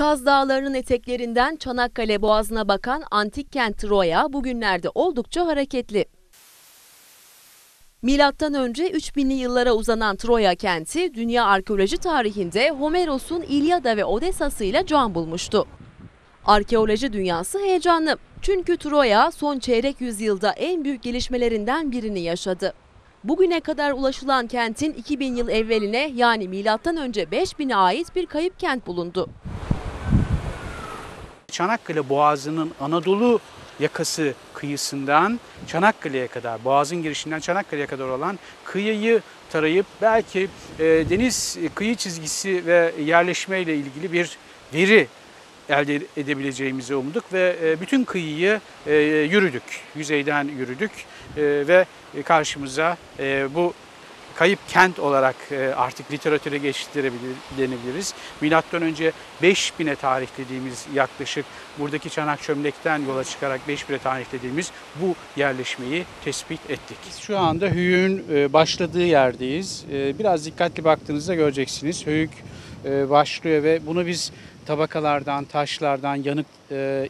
Kaz Dağları'nın eteklerinden Çanakkale Boğazı'na bakan antik kent Troya bugünlerde oldukça hareketli. Milattan önce 3000'li yıllara uzanan Troya kenti dünya arkeoloji tarihinde Homeros'un İlyada ve Odessa'sı ile can bulmuştu. Arkeoloji dünyası heyecanlı. Çünkü Troya son çeyrek yüzyılda en büyük gelişmelerinden birini yaşadı. Bugüne kadar ulaşılan kentin 2000 yıl evveline yani milattan önce 5000'e ait bir kayıp kent bulundu. Çanakkale Boğazı'nın Anadolu yakası kıyısından Çanakkale'ye kadar, Boğaz'ın girişinden Çanakkale'ye kadar olan kıyıyı tarayıp belki e, deniz kıyı çizgisi ve yerleşme ile ilgili bir veri elde edebileceğimizi umduk ve e, bütün kıyıyı e, yürüdük, yüzeyden yürüdük e, ve karşımıza e, bu kayıp kent olarak e, artık literatüre geçtirebiliriz. Milattan önce 5000'e tarihlediğimiz yaklaşık buradaki çanak çömlekten yola çıkarak 5000'e tarihlediğimiz bu yerleşmeyi tespit ettik. Şu anda hüyün e, başladığı yerdeyiz. E, biraz dikkatli baktığınızda göreceksiniz. Hüyük başlıyor ve bunu biz tabakalardan, taşlardan, yanık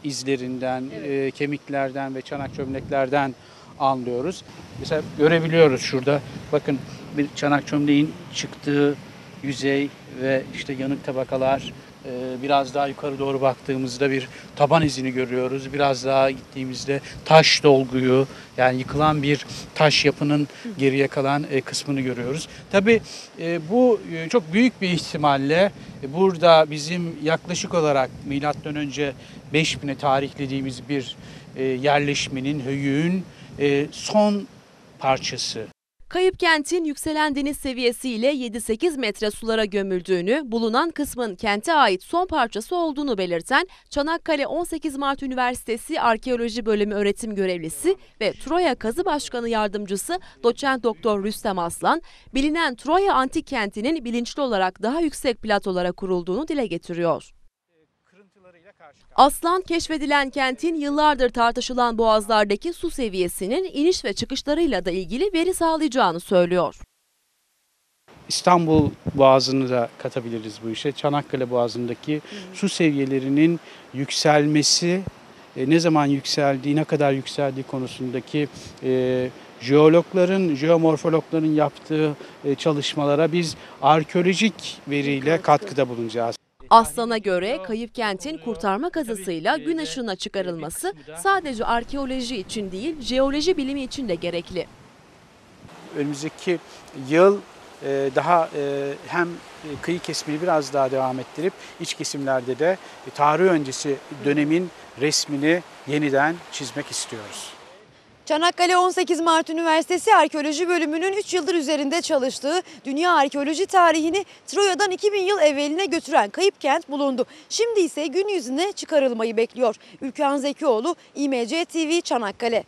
izlerinden, evet. kemiklerden ve çanak çömleklerden anlıyoruz. Mesela görebiliyoruz şurada. Bakın bir çanak çömleğin çıktığı yüzey ve işte yanık tabakalar ee, biraz daha yukarı doğru baktığımızda bir taban izini görüyoruz. Biraz daha gittiğimizde taş dolguyu yani yıkılan bir taş yapının geriye kalan e, kısmını görüyoruz. Tabii e, bu e, çok büyük bir ihtimalle burada bizim yaklaşık olarak milattan önce 5000'e tarihlediğimiz bir yerleşmenin, höyüğün son parçası. Kayıp kentin yükselen deniz seviyesiyle 7-8 metre sulara gömüldüğünü, bulunan kısmın kente ait son parçası olduğunu belirten Çanakkale 18 Mart Üniversitesi Arkeoloji Bölümü öğretim görevlisi ve Troya Kazı Başkanı Yardımcısı Doçent Doktor Rüstem Aslan, bilinen Troya antik kentinin bilinçli olarak daha yüksek platolara kurulduğunu dile getiriyor. Aslan keşfedilen kentin yıllardır tartışılan boğazlardaki su seviyesinin iniş ve çıkışlarıyla da ilgili veri sağlayacağını söylüyor. İstanbul Boğazı'nı da katabiliriz bu işe. Çanakkale Boğazı'ndaki su seviyelerinin yükselmesi, e, ne zaman yükseldiği, ne kadar yükseldiği konusundaki e, jeologların, jeomorfologların yaptığı e, çalışmalara biz arkeolojik veriyle katkıda bulunacağız. Aslan'a göre kayıp kentin kurtarma kazasıyla gün ışığına çıkarılması sadece arkeoloji için değil, jeoloji bilimi için de gerekli. Önümüzdeki yıl e, daha e, hem kıyı kesimini biraz daha devam ettirip iç kesimlerde de tarih öncesi dönemin resmini yeniden çizmek istiyoruz. Çanakkale 18 Mart Üniversitesi Arkeoloji Bölümünün 3 yıldır üzerinde çalıştığı dünya arkeoloji tarihini Troya'dan 2000 yıl evveline götüren kayıp kent bulundu. Şimdi ise gün yüzüne çıkarılmayı bekliyor. Ülkan Zekioğlu, İMC TV Çanakkale.